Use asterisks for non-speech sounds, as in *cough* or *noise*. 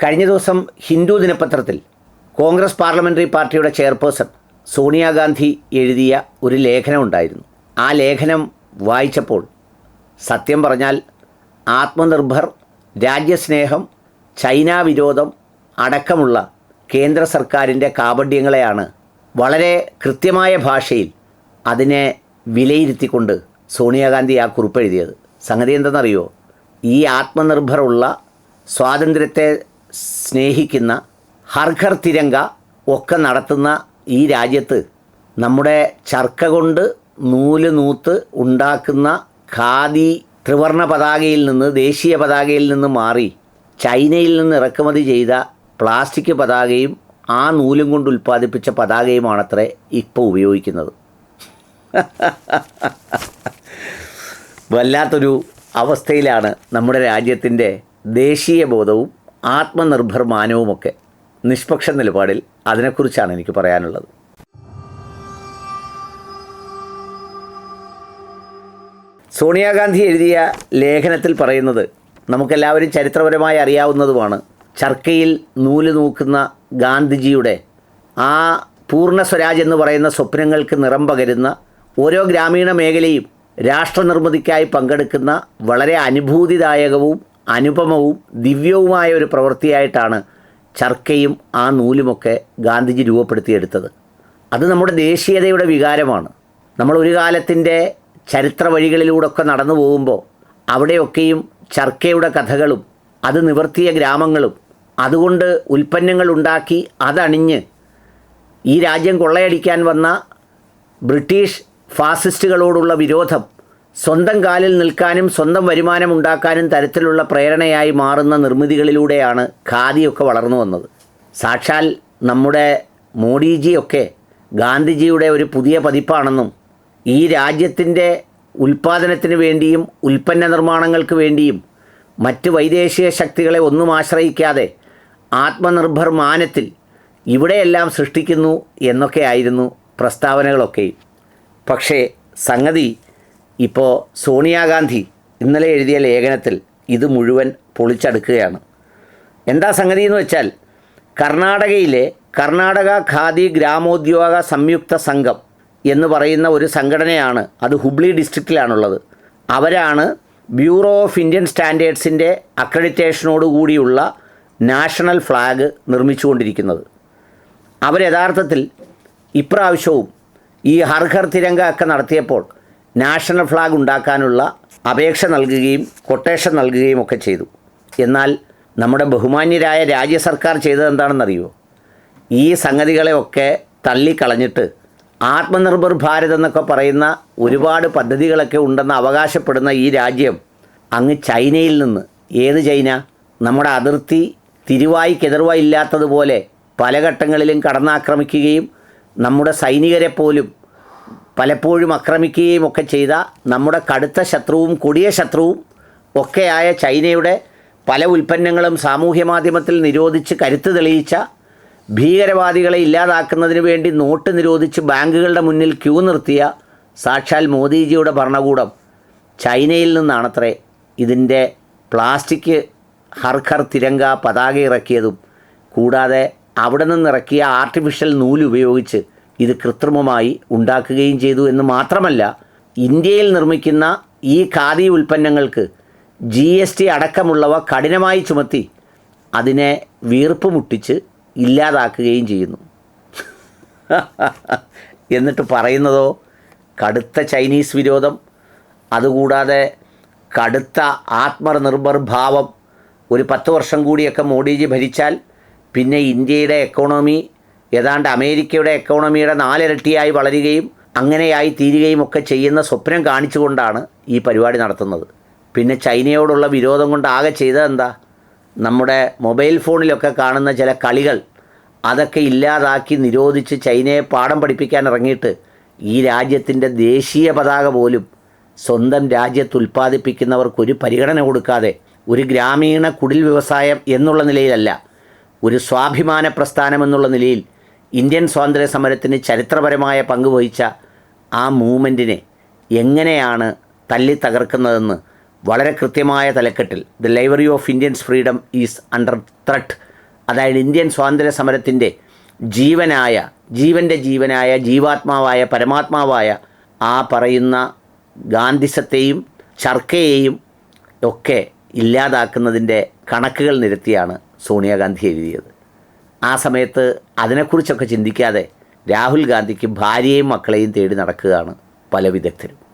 കഴിഞ്ഞ ദിവസം ഹിന്ദു ദിനപത്രത്തിൽ കോൺഗ്രസ് പാർലമെന്ററി പാർട്ടിയുടെ ചെയർപേഴ്സൺ സോണിയാഗാന്ധി എഴുതിയ ഒരു ലേഖനം ഉണ്ടായിരുന്നു. ആ ലേഖനം വായിച്ചപ്പോൾ സത്യം പറഞ്ഞാൽ ആത്മനിർഭർ രാജ്യസ്നേഹം ചൈന വിരോധം അടക്കമുള്ള കേന്ദ്ര സർക്കാരിന്റെ കാപഡ്യങ്ങളെയാണ് വളരെ കൃത്യമായ ഭാഷയിൽ അതിനെ വിലയിരുത്തിക്കൊണ്ട് സോണിയാഗാന്ധി ആ കുറിപ്പ് എഴുതിയത് സംഗതി എന്തെന്നറിയോ? ഈ ആത്മനിർഭറുള്ള സ്വാതന്ത്ര്യത്തെ സ്നേഹിക്കുന്ന ഹർഘർ തിരങ്ക ഒക്കെ നടത്തുന്ന ഈ രാജ്യത്ത് നമ്മുടെ ചർക്ക കൊണ്ട് നൂൽ നൂത്ത് ഉണ്ടാക്കുന്ന ഖാദി ത്രിവർണ പതാകയിൽ നിന്ന് ദേശീയ പതാകയിൽ നിന്ന് മാറി ചൈനയിൽ നിന്ന് ഇറക്കുമതി ചെയ്ത പ്ലാസ്റ്റിക് പതാകയും ആ നൂലും കൊണ്ട് ഉൽപ്പാദിപ്പിച്ച പതാകയുമാണത്രേ ഇപ്പോൾ ഉപയോഗിക്കുന്നത്. വല്ലാത്തൊരു അവസ്ഥയിലാണ് നമ്മുടെ രാജ്യത്തിന്റെ ദേശീയ ബോധവും ആത്മനിർഭർ മാനവുമൊക്കെ നിഷ്പക്ഷ നിലപാടിൽ അതിനെക്കുറിച്ചാണ് എനിക്ക് പറയാനുള്ളത്. സോണിയാഗാന്ധി എഴുതിയ ലേഖനത്തിൽ പറയുന്നത് നമുക്കെല്ലാവരും ചരിത്രപരമായി അറിയാവുന്നതുമാണ് ചർക്കയിൽ നൂൽ നോക്കുന്ന ഗാന്ധിജിയുടെ ആ പൂർണ സ്വരാജ് എന്ന് പറയുന്ന സ്വപ്നങ്ങൾക്ക് നിറം പകരുന്ന ഓരോ ഗ്രാമീണ മേഖലയും രാഷ്ട്രനിർമ്മിതിക്കായി പങ്കെടുക്കുന്ന വളരെ അനുഭൂതിദായകവും അനുപമവും ദിവ്യവുമായ ഒരു പ്രവൃത്തിയായിട്ടാണ് ചർക്കയും ആ നൂലുമൊക്കെ ഗാന്ധിജി രൂപപ്പെടുത്തിയെടുത്തത്. അത് നമ്മുടെ ദേശീയതയുടെ വികാരമാണ്. നമ്മൾ ഒരു കാലത്തിന്റെ ചരിത്ര വഴികളിലൂടെയൊക്കെ നടന്നു പോകുമ്പോൾ അവിടെയൊക്കെയും ചർക്കയുടെ കഥകളും അത് നിവർത്തിയ ഗ്രാമങ്ങളും അതുകൊണ്ട് ഉൽപ്പന്നങ്ങൾ ഉണ്ടാക്കി അതണിഞ്ഞ് ഈ രാജ്യം കൊള്ളയടിക്കാൻ വന്ന ബ്രിട്ടീഷ് ഫാസിസ്റ്റുകളോടുള്ള വിരോധം സ്വന്തം കാലിൽ നിൽക്കാനും സ്വന്തം വരുമാനം ഉണ്ടാക്കാനും തരത്തിലുള്ള പ്രേരണയായി മാറുന്ന നിർമ്മിതികളിലൂടെയാണ് ഖാദിയൊക്കെ വളർന്നു വന്നത്. സാക്ഷാൽ നമ്മുടെ മോഡിജിയൊക്കെ ഗാന്ധിജിയുടെ ഒരു പുതിയ പതിപ്പാണെന്നും ഈ രാജ്യത്തിന്റെ ഉൽപ്പാദനത്തിന് വേണ്ടിയും ഉൽപ്പന്ന നിർമ്മാണങ്ങൾക്ക് വേണ്ടിയും മറ്റ് വൈദേശിക ശക്തികളെ ഒന്നും ആശ്രയിക്കാതെ ആത്മനിർഭർ മാനത്തിൽ ഇവിടെയെല്ലാം സൃഷ്ടിക്കുന്നു എന്നൊക്കെ ആയിരുന്നു പ്രസ്താവനകളൊക്കെയും. പക്ഷേ സംഗതി ഇപ്പോൾ സോണിയാഗാന്ധി ഇന്നലെ എഴുതിയ ലേഖനത്തിൽ ഇത് മുഴുവൻ പൊളിച്ചടുക്കുകയാണ്. എന്താ സംഗതി എന്ന് വെച്ചാൽ കർണാടകയിലെ കർണാടക ഖാദി ഗ്രാമോദ്യോഗ സംയുക്ത സംഘം എന്ന് പറയുന്ന ഒരു സംഘടനയാണ് അത് ഹുബ്ലി ഡിസ്ട്രിക്റ്റിലാണുള്ളത്. അവരാണ് ബ്യൂറോ ഓഫ് ഇന്ത്യൻ സ്റ്റാൻഡേർഡ്സിന്റെ അക്രഡിറ്റേഷനോട് കൂടിയുള്ള നാഷണൽ ഫ്ലാഗ് നിർമ്മിച്ചുകൊണ്ടിരിക്കുന്നത്. അവർ യഥാർത്ഥത്തിൽ ഇപ്രാവശ്യവും ഈ ഹർഹർ തിരങ്ക ഒക്കെ നടത്തിയപ്പോൾ നാഷണൽ ഫ്ലാഗ് ഉണ്ടാക്കാനുള്ള അപേക്ഷ നൽകുകയും കൊട്ടേഷൻ നൽകുകയും ഒക്കെ ചെയ്തു. എന്നാൽ നമ്മുടെ ബഹുമാന്യരായ രാജ്യ സർക്കാർ ചെയ്തത് എന്താണെന്നറിയോ ഈ സംഗതികളെയൊക്കെ തള്ളിക്കളഞ്ഞിട്ട് ആത്മനിർഭർ ഭാരത് എന്നൊക്കെ പറയുന്ന ഒരുപാട് പദ്ധതികളൊക്കെ ഉണ്ടെന്ന് അവകാശപ്പെടുന്ന ഈ രാജ്യം അങ്ങ് ചൈനയിൽ നിന്ന് ഏത് ചൈന? നമ്മുടെ അതിർത്തി തിരുവായിക്കെതിർവായി ഇല്ലാത്തതുപോലെ പല ഘട്ടങ്ങളിലും കടന്നാക്രമിക്കുകയും നമ്മുടെ സൈനികരെ പോലും പലപ്പോഴും ആക്രമിക്കുകയും ഒക്കെ ചെയ്ത നമ്മുടെ കടുത്ത ശത്രുവും കൊടിയ ശത്രുവും ഒക്കെയായ ചൈനയുടെ പല ഉൽപ്പന്നങ്ങളും സാമൂഹ്യ മാധ്യമത്തിൽ നിരോധിച്ച് കരുത്ത് തെളിയിച്ച ഭീകരവാദികളെ ഇല്ലാതാക്കുന്നതിന് വേണ്ടി നോട്ട് നിരോധിച്ച് ബാങ്കുകളുടെ മുന്നിൽ ക്യൂ നിർത്തിയ സാക്ഷാൽ മോദിജിയുടെ ഭരണകൂടം ചൈനയിൽ നിന്നാണത്രേ ഇതിന്റെ പ്ലാസ്റ്റിക് ഹർഖർ തിരങ്ക പതാക ഇറക്കിയതും കൂടാതെ അവിടെ നിന്നിറക്കിയ ആർട്ടിഫിഷ്യൽ നൂൽ ഉപയോഗിച്ച് ഇത് കൃത്രിമമായി ഉണ്ടാക്കുകയും ചെയ്തു എന്ന് മാത്രമല്ല ഇന്ത്യയിൽ നിർമ്മിക്കുന്ന ഈ ഖാദി ഉൽപ്പന്നങ്ങൾക്ക് ജി എസ് ടി അടക്കമുള്ളവ കഠിനമായി ചുമത്തി അതിനെ വീർപ്പ് മുട്ടിച്ച് ഇല്ലാതാക്കുകയും ചെയ്യുന്നു. *laughs* എന്നിട്ട് പറയുന്നതോ? കടുത്ത ചൈനീസ് വിരോധം അതുകൂടാതെ കടുത്ത ആത്മനിർഭർ ഭാവം. ഒരു പത്ത് വർഷം കൂടിയൊക്കെ മോഡിജി ഭരിച്ചാൽ പിന്നെ ഇന്ത്യയുടെ എക്കോണമി ഏതാണ്ട് അമേരിക്കയുടെ എക്കോണമിയുടെ നാലിരട്ടിയായി വളരുകയും അങ്ങനെയായി തീരുകയും ഒക്കെ ചെയ്യുന്ന സ്വപ്നം കാണിച്ചുകൊണ്ടാണ് ഈ പരിപാടി നടത്തുന്നത്. പിന്നെ ചൈനയോടുള്ള വിരോധം കൊണ്ട് ആകെ ചെയ്തത് എന്താ? നമ്മുടെ മൊബൈൽ ഫോണിലൊക്കെ കാണുന്ന ചില കളികൾ അതൊക്കെ ഇല്ലാതാക്കി നിരോധിച്ച് ചൈനയെ പാഠം പഠിപ്പിക്കാൻ ഇറങ്ങിയിട്ട് ഈ രാജ്യത്തിന്റെ ദേശീയ പതാക പോലും സ്വന്തം രാജ്യത്ത് ഉൽപ്പാദിപ്പിക്കുന്നവർക്ക് ഒരു പരിഗണന കൊടുക്കാതെ ഒരു ഗ്രാമീണ കുടിൽ വ്യവസായം എന്നുള്ള നിലയിലല്ല ഒരു സ്വാഭിമാന പ്രസ്ഥാനം എന്നുള്ള നിലയിൽ ഇന്ത്യൻ സ്വാതന്ത്ര്യ സമരത്തിന് ചരിത്രപരമായ പങ്ക് വഹിച്ച ആ മൂവ്മെന്റിനെ എങ്ങനെയാണ് തല്ലി തകർക്കുന്നതെന്ന് വളരെ കൃത്യമായ തലക്കെട്ടിൽ the library of Indians freedom is under threat. അതായത് ഇന്ത്യൻ സ്വാതന്ത്ര്യ സമരത്തിന്റെ ജീവനായ ജീവന്റെ ജീവനായ ജീവാത്മാവായ പരമാത്മാവായ ആ പറയുന്ന ഗാന്ധിസത്തെയും ചർക്കയെയും ഒക്കെ ഇല്ലാതാക്കുന്നതിന്റെ കണക്കുകൾ നിരത്തിയാണ് സോണിയാഗാന്ധി എഴുതിയത്. ആ സമയത്ത് അതിനെക്കുറിച്ചൊക്കെ ചിന്തിക്കാതെ രാഹുൽ ഗാന്ധിക്ക് ഭാര്യയെയും മക്കളെയും തേടി നടക്കുകയാണ് പല വിദഗ്ധരും.